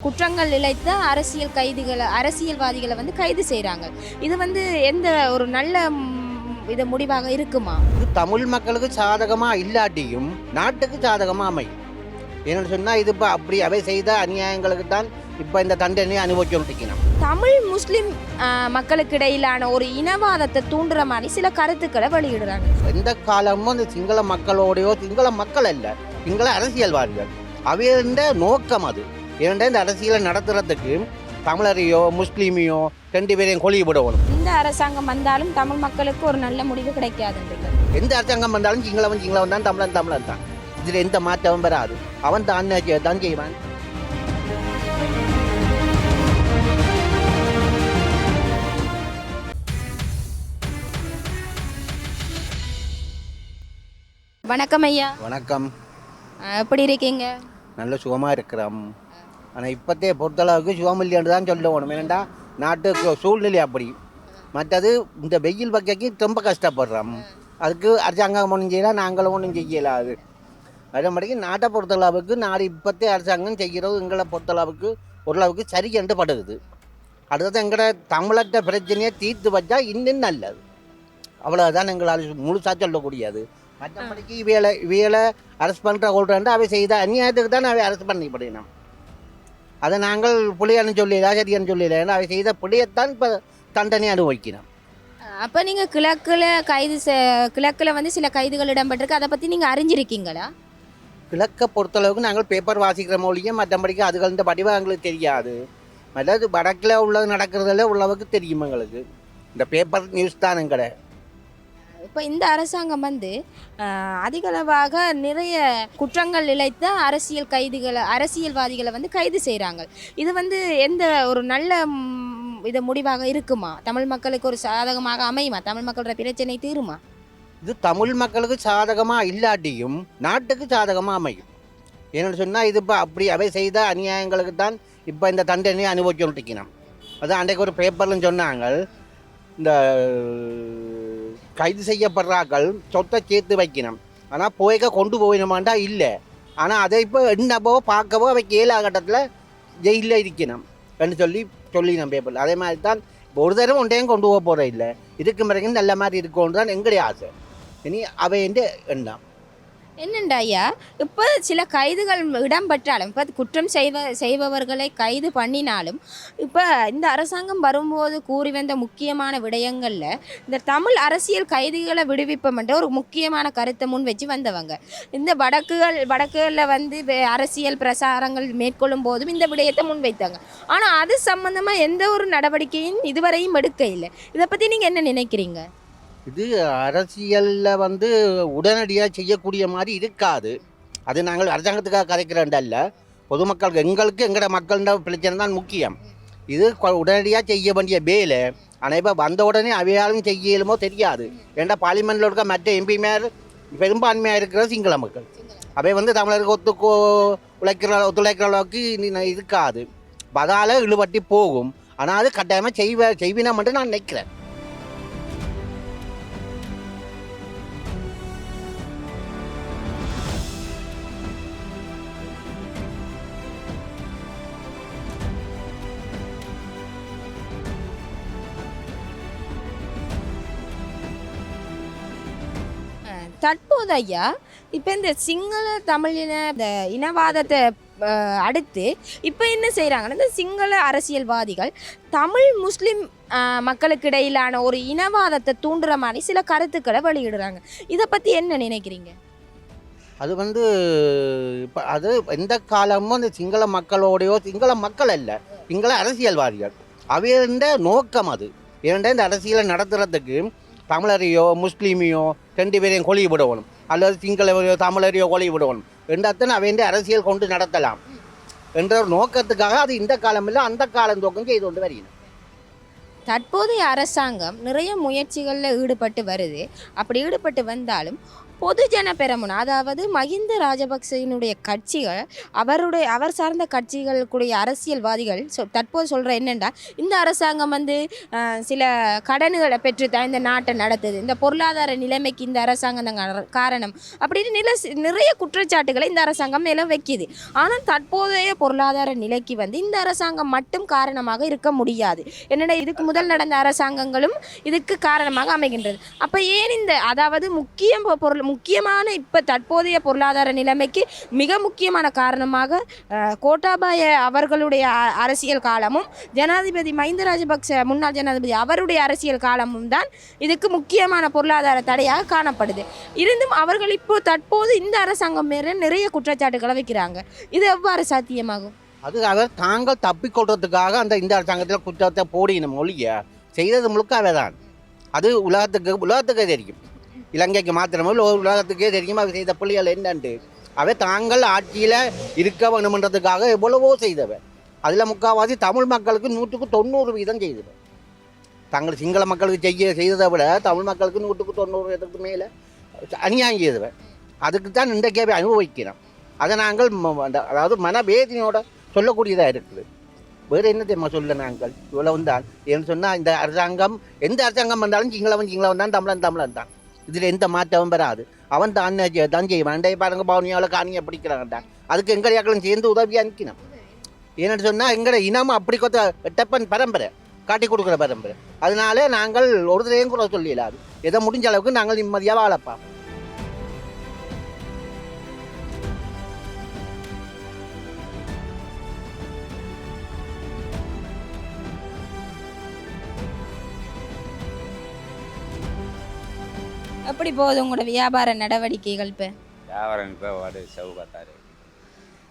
குற்றங்கள் இழைத்த அரசியல் கைதிகளை அரசியல்வாதிகளை வந்து கைது செய்கிறாங்க இது வந்து எந்த ஒரு நல்ல இது முடிவாக இருக்குமா? இது தமிழ் மக்களுக்கு சாதகமாக இல்லாட்டியும் நாட்டுக்கு சாதகமாக அமையும். ஏன்னு சொன்னால் இது இப்போ அப்படி அவை செய்த அநியாயங்களுக்கு தான் இப்போ இந்த தண்டனையை அனுபவிச்சுருக்கணும் தமிழ் முஸ்லிம் ஆ, மக்களுக்கு இடையிலான ஒரு இனவாதத்தை தூண்டுற மாதிரி சில கருத்துக்களை வெளியிடுறாங்க. எந்த காலமும் இந்த சிங்கள மக்களோடையோ சிங்கள மக்கள் அல்ல சிங்கள அரசியல்வாதிகள். அவையின் நோக்கம் அது. ஏன்னா இந்த அரசியலை நடத்துறதுக்கு தமிழரையோ முஸ்லீமையோ ரெண்டு பேரையும் கொலி விடணும் இந்த அரசாங்கம் வந்தாலும் தமிழ் மக்களுக்கு ஒரு நல்ல முடிவு கிடைக்காதுன்றீங்க எந்த அரசாங்கம் வந்தாலும் சிங்களவன் சிங்களவன் தான் தமிழன் தமிழன் தான். இதில் எந்த மாற்றமும் வராது. அவன் தான் தான் செய்வான். வணக்கம் ஐயா. வணக்கம். எப்படி இருக்கீங்க? நல்ல சுகமாக இருக்கிறோம். ஆனால் இப்போத்தே பொறுத்தளவுக்கு சிவமல்லின்னு தான் சொல்ல வேணும் ஏன்னா நாட்டுக்கு சூழ்நிலை அப்படி. மற்றது இந்த வெயில் வகைக்கு ரொம்ப கஷ்டப்படுறோம். அதுக்கு அரசாங்கம் ஒன்றும் செய்யலாம் நாங்களும் ஒன்றும் செய்யலாது அதே. மாதிரி நாட்டை பொறுத்தளவுக்கு நாடு இப்போத்தே அரசாங்கம் செய்கிறது எங்களை பொறுத்தளவுக்கு ஓரளவுக்கு சரி என்று படுகுது அடுத்தது எங்களோட தமிழற்ற பிரச்சனையை தீர்த்து வச்சா இன்னும் நல்லது. அவ்வளோதான் எங்களால் முழுசாக சொல்லக்கூடியது மற்றபடிக்கு இவையில இவையில அரசு பண்ணுற கொள்றேன் அவை செய்த அநியாயத்துக்கு தான் அவை அரசு பண்ணிப்படினோம் அதை நாங்கள் புலியன்னு சொல்லல சரியன்னு சொல்லல ஏன்னா அவை செய்த புலியத்தான் இப்போ தண்டனை அனுபவிக்கணும் அப்போ நீங்கள் கிழக்கில் கைது கிழக்குல வந்து சில கைதுகள் இடம்பெற்றிருக்கு. அதை பற்றி நீங்கள் அறிஞ்சிருக்கீங்களா? கிழக்கை பொறுத்தளவுக்கு நாங்கள் பேப்பர் வாசிக்கிற மொழியும் மற்றபடிக்கு அதுகள் இந்த வடிவம் எங்களுக்கு தெரியாது. மற்றது வடக்கில் உள்ளது நடக்கிறதுல உள்ளவுக்கு தெரியும் எங்களுக்கு. இந்த பேப்பர் நியூஸ் தான் எங்கட இப்போ இந்த அரசாங்கம் வந்து அதிகளவாக நிறைய குற்றங்கள் இழைத்த அரசியல் கைதிகளை அரசியல்வாதிகளை வந்து கைது செய்கிறாங்க இது வந்து எந்த ஒரு நல்ல இது முடிவாக இருக்குமா? தமிழ் மக்களுக்கு ஒரு சாதகமாக அமையுமா? தமிழ் மக்களோட பிரச்சனை தீருமா? இது தமிழ் மக்களுக்கு சாதகமாக இல்லாட்டியும் நாட்டுக்கு சாதகமாக அமையும். என்னென்னு சொன்னால் இது இப்போ அப்படி அவை செய்த அநியாயங்களுக்கு தான் இப்போ இந்த தண்டனையை அனுபவிச்சுருக்கணும் அதான் அன்றைக்கு ஒரு பேப்பர்லன்னு சொன்னாங்க. இந்த கைது செய்யப்படுறாக்கள் சொத்தை சேர்த்து வைக்கணும். ஆனால் போய்க்க கொண்டு போயினமாண்டா இல்லை. ஆனால் அதை இப்போ என்னப்போ பார்க்கவோ அவைக்கு ஏழா கட்டத்தில் ஜெயிலில் இருக்கணும் என்று சொல்லி சொல்லினோம் பேப்பர் அதே மாதிரி தான் ஒரு தரம் ஒன்றையும் கொண்டு போக போகிற இல்லை இதுக்கு பிறகு நல்ல மாதிரி இருக்கும்னு தான் எங்களுடைய ஆசை. இனி அவை எண்ணம். என்னண்டா ஐயா? இப்போ சில கைதுகள் இடம்பெற்றாலும் இப்போ குற்றம் செய்வ செய்பவர்களை கைது பண்ணினாலும் இப்போ இந்த அரசாங்கம் வரும்போது கூறி வந்த முக்கியமான விடயங்களில் இந்த தமிழ் அரசியல் கைதிகளை விடுவிப்போம்ன்ற ஒரு முக்கியமான கருத்தை முன் வச்சு வந்தவங்க. இந்த வடக்குகள் வடக்குகளில் வந்து அரசியல் பிரசாரங்கள் மேற்கொள்ளும் போதும் இந்த விடயத்தை முன் வைத்தாங்க. ஆனால் அது சம்மந்தமாக எந்த ஒரு நடவடிக்கையும் இதுவரையும் எடுக்க இல்லை இதை பற்றி நீங்கள் என்ன நினைக்கிறீங்க? இது அரசியலில் வந்து உடனடியாக செய்யக்கூடிய மாதிரி இருக்காது. அது நாங்கள் அரசாங்கத்துக்காக கதைக்கிறோண்டல்ல பொதுமக்கள் எங்களுக்கு எங்களோட மக்களோட பிரச்சனை தான் முக்கியம். இது உடனடியாக செய்ய வேண்டிய வேலை. ஆனால் இப்போ வந்த உடனே அவையாலும் செய்யலுமோ தெரியாது. ஏன்னா பார்லிமெண்ட்டில் இருக்க மற்ற எம்பிமார் பெரும்பான்மையாக இருக்கிற சிங்கள மக்கள். அவை வந்து தமிழருக்கு ஒத்துக்கோ உழைக்கிற ஒத்துழைக்கிற அளவுக்கு இருக்காது. அதால் இழுபட்டி போகும். ஆனால் அது கட்டாயமாக செய்வ செய்வினா மட்டும் நான் நினைக்கிறேன். தற்போது ஐயா இப்போ இந்த சிங்கள தமிழின இந்த இனவாதத்தை அடுத்து இப்போ என்ன செய்கிறாங்கன்னா இந்த சிங்கள அரசியல்வாதிகள் தமிழ் முஸ்லீம் மக்களுக்கு இடையிலான ஒரு இனவாதத்தை தூண்டுற மாதிரி சில கருத்துக்களை வெளியிடுறாங்க. இதை பற்றி என்ன நினைக்கிறீங்க? அது வந்து இப்போ அது எந்த காலமும் அந்த சிங்கள மக்களோடையோ சிங்கள மக்கள் அல்ல சிங்கள அரசியல்வாதிகள். அவையின் நோக்கம் அது. ஏன்னா இந்த அரசியலை நடத்துறதுக்கு தமிழரையோ முஸ்லீமையோ ரெண்டு பேரையும் கொலி விடணும் அல்லது சிங்களவரையோ தமிழரையோ கொலி விடணும் ரெண்டாத்தான் அவன் அரசியல் கொண்டு நடத்தலாம். என்ற ஒரு நோக்கத்துக்காக அது இந்த காலமில்லை அந்த காலம் நோக்கம் செய்து கொண்டு வருகிறது. தற்போதைய அரசாங்கம் நிறைய முயற்சிகளில் ஈடுபட்டு வருது. அப்படி ஈடுபட்டு வந்தாலும் பொதுஜன பெரமுன அதாவது மஹிந்த ராஜபக்சேனுடைய கட்சிகள் அவருடைய அவர் சார்ந்த கட்சிகளுக்குடைய அரசியல்வாதிகள் சொ தற்போது சொல்கிற என்னென்னா இந்த அரசாங்கம் வந்து சில கடன்களை பெற்றுத்தான் இந்த நாட்டை நடத்துது. இந்த பொருளாதார நிலைமைக்கு இந்த அரசாங்கம் தான் காரணம். அப்படின்னு நில நிறைய குற்றச்சாட்டுகளை இந்த அரசாங்கம் மேலே வைக்கிது. ஆனால் தற்போதைய பொருளாதார நிலைக்கு வந்து இந்த அரசாங்கம் மட்டும் காரணமாக இருக்க முடியாது. என்னென்னா இதுக்கு முதல் நடந்த அரசாங்கங்களும் இதுக்கு காரணமாக அமைகின்றது. அப்போ ஏன் இந்த அதாவது முக்கிய பொருள் முக்கியமான இப்போ தற்போதைய பொருளாதார நிலைமைக்கு மிக முக்கியமான காரணமாக கோட்டாபாய அவர்களுடைய அ- அரசியல் காலமும் ஜனாதிபதி மஹிந்த ராஜபக்ச முன்னாள் ஜனாதிபதி அவருடைய அரசியல் காலமும் தான் இதுக்கு முக்கியமான பொருளாதார தடையாக காணப்படுது. இருந்தும் அவர்கள் இப்போ தற்போது இந்த அரசாங்கம் மேலே நிறைய குற்றச்சாட்டுகளை வைக்கிறாங்க. இது எவ்வாறு சாத்தியமாகும்? அது அவர் தாங்கள் தப்பிக்கொள்றதுக்காக அந்த இந்த அரசாங்கத்தில் குற்றத்தை போடின மொழிய செய்தது முழுக்க அவை தான் அது உலகத்துக்கு உலகத்துக்கு தெரியும் இலங்கைக்கு மாத்திரமல்ல உலகத்துக்கே தெரியும் அவர் செய்த புள்ளிகள் என்னண்டு? அவை தாங்கள் ஆட்சியில் இருக்க வேணுமன்றதுக்காக எவ்வளவோ செய்தவர் அதில் முக்கால்வாசி தமிழ் மக்களுக்கு நூற்றுக்கு தொண்ணூறு வீதம் செய்தவர் தாங்கள் சிங்கள மக்களுக்கு செய்ய செய்ததை விட தமிழ் மக்களுக்கு நூற்றுக்கு தொண்ணூறு வீதத்துக்கு மேலே அநியாயம் செய்தவை. அதுக்கு தான் இன்றைக்கே போய் அனுபவிக்கிறோம் அதை நாங்கள் அந்த- அதாவது மனவேதனையோட சொல்லக்கூடியதாக இருக்குது. வேறு என்ன தெரியுமா சொல்ல நாங்கள்? இவ்வளவு தான் ஏன்னு சொன்னால் இந்த அரசாங்கம் எந்த அரசாங்கம் வந்தாலும் சிங்களவன் சிங்களவன் தான் தமிழன் தமிழன் தான். இதில் எந்த மாற்றமும் வராது. அவன் தான் செ- தான் செய்வான். இன்றைய பாருங்க பவுனியாவில் காணியை பிடிக்கிறாங்க அதுக்கு எங்கடையாக்களும் சேர்ந்து உதவி அனுப்பினோம். ஏன்னு சொன்னால் எங்கட இனம் அப்படி கொத்த டெப்பன் பரம்பரை காட்டி கொடுக்குற பரம்பரை. அதனால நாங்கள் ஒரு தடையும் கூட சொல்லிடலாது எதை முடிஞ்ச அளவுக்கு நாங்கள் நிம்மதியாக வாழப்பாம் எப்படி போகுது உங்களோட வியாபார நடவடிக்கைகள் இப்போ? வியாபாரம் இப்போ வாடு செவ் பார்த்தாரு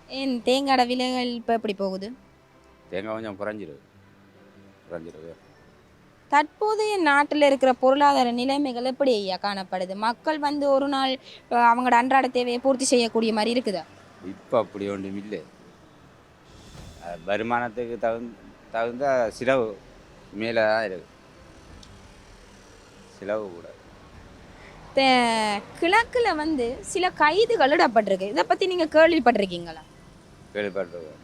ஏன் தேங்காய் விலைகள் இப்போ எப்படி போகுது? தேங்காய் கொஞ்சம் குறைஞ்சிரு குறைஞ்சிரு தற்போதைய நாட்டில் இருக்கிற பொருளாதார நிலைமைகள் எப்படி ஐயா காணப்படுது? மக்கள் வந்து ஒரு நாள் அவங்களோட அன்றாட தேவையை பூர்த்தி செய்யக்கூடிய மாதிரி இருக்குதா? இப்போ அப்படி ஒன்றும் இல்லை. வருமானத்துக்கு தகுந்த தகுந்த செலவு மேலே தான் இருக்கு. செலவு கூட. கிழக்குல வந்து சில கைதுகள் இடப்பட்டிருக்கு இதை பற்றி நீங்கள் கேள்விப்பட்டிருக்கீங்களா? கேள்விப்பட்டிருக்கோம்.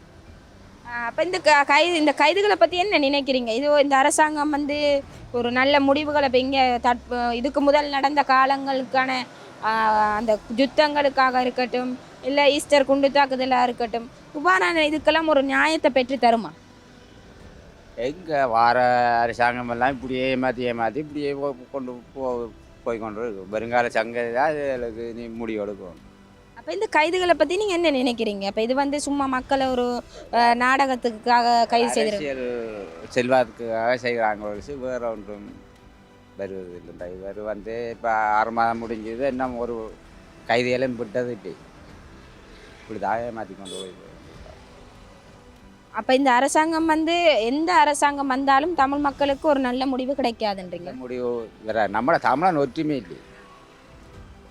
அப்போ இந்த கைது இந்த கைதுகளை பற்றி என்ன நினைக்கிறீங்க? இது இந்த அரசாங்கம் வந்து ஒரு நல்ல முடிவுகளை இப்போ இங்கே தட் இதுக்கு முதல் நடந்த காலங்களுக்கான அந்த யுத்தங்களுக்காக இருக்கட்டும் இல்லை ஈஸ்டர் குண்டு தாக்குதலாக இருக்கட்டும் இவ்வாறான இதுக்கெல்லாம் ஒரு நியாயத்தை பெற்று தருமா? எங்கே வார அரசாங்கம் எல்லாம் இப்படியே ஏமாற்றி ஏமாற்றி இப்படியே கொண்டு போ போய் கொண்டு வருங்கால சங்கதி தான் அதுகளுக்கு நீ முடிவு எடுக்கும் அப்போ இந்த கைதுகளை பற்றி நீங்கள் என்ன நினைக்கிறீங்க? அப்போ இது வந்து சும்மா மக்களை ஒரு நாடகத்துக்காக கைது அரசியல் செல்வாக்குக்காக செய்கிறாங்க ஒரு வேறு ஒன்றும் வருவது இல்லை இவர் வந்து இப்போ ஆறு மாதம் முடிஞ்சது. இன்னும் ஒரு கைதிகளும் விட்டது இப்படி. தாயே மாற்றி கொண்டு போய் அப்போ இந்த அரசாங்கம் வந்து எந்த அரசாங்கம் வந்தாலும் தமிழ் மக்களுக்கு ஒரு நல்ல முடிவு கிடைக்காதுன்றீங்க? முடிவு வேற நம்மளை தமிழன் ஒற்றுமை இல்லை.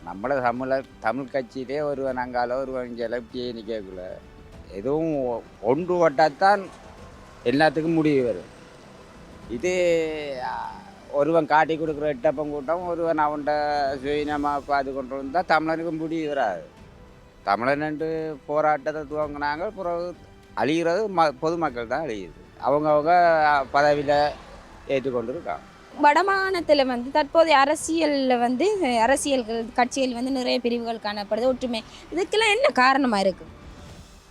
நம்மள தமிழர் தமிழ் கட்சியிலே ஒருவன் அங்கால ஒருவன் இங்கே இப்படியே நிற்கக்குள்ள எதுவும் ஒன்று ஓட்டாத்தான் எல்லாத்துக்கும் முடிவு வரும். இது ஒருவன் காட்டி கொடுக்குற எட்டப்பம் கூட்டம் ஒருவன் அவன்கிட்ட சுயநமாக பார்த்து கொண்டு வந்தால் தமிழனுக்கு முடிவு வராது. தமிழன்ட்டு போராட்டத்தை துவங்கினாங்க பிறகு அழிகிறது ம பொதுமக்கள் தான் அழியுது. அவங்கவுங்க பதவியில் ஏற்றுக்கொண்டு இருக்காங்க வடமாகாணத்தில் வந்து தற்போதைய அரசியலில் வந்து அரசியல்கள் கட்சிகள் வந்து நிறைய பிரிவுகள் காணப்படுது ஒற்றுமை. இதுக்கெல்லாம் என்ன காரணமாக இருக்குது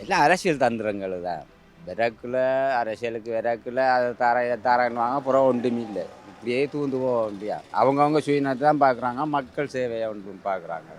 எல்லாம் அரசியல் தந்திரங்கள் தான். விறக்குல அரசியலுக்கு விறக்குல அதை தர இதை தரன்னுவாங்க அப்புறம் ஒன்றுமே இல்லை. இப்படியே தூந்து போக வேண்டியா அவங்கவுங்க சுயநலத்தை தான் பார்க்குறாங்க மக்கள் சேவையை ஒன்றும் பார்க்குறாங்க.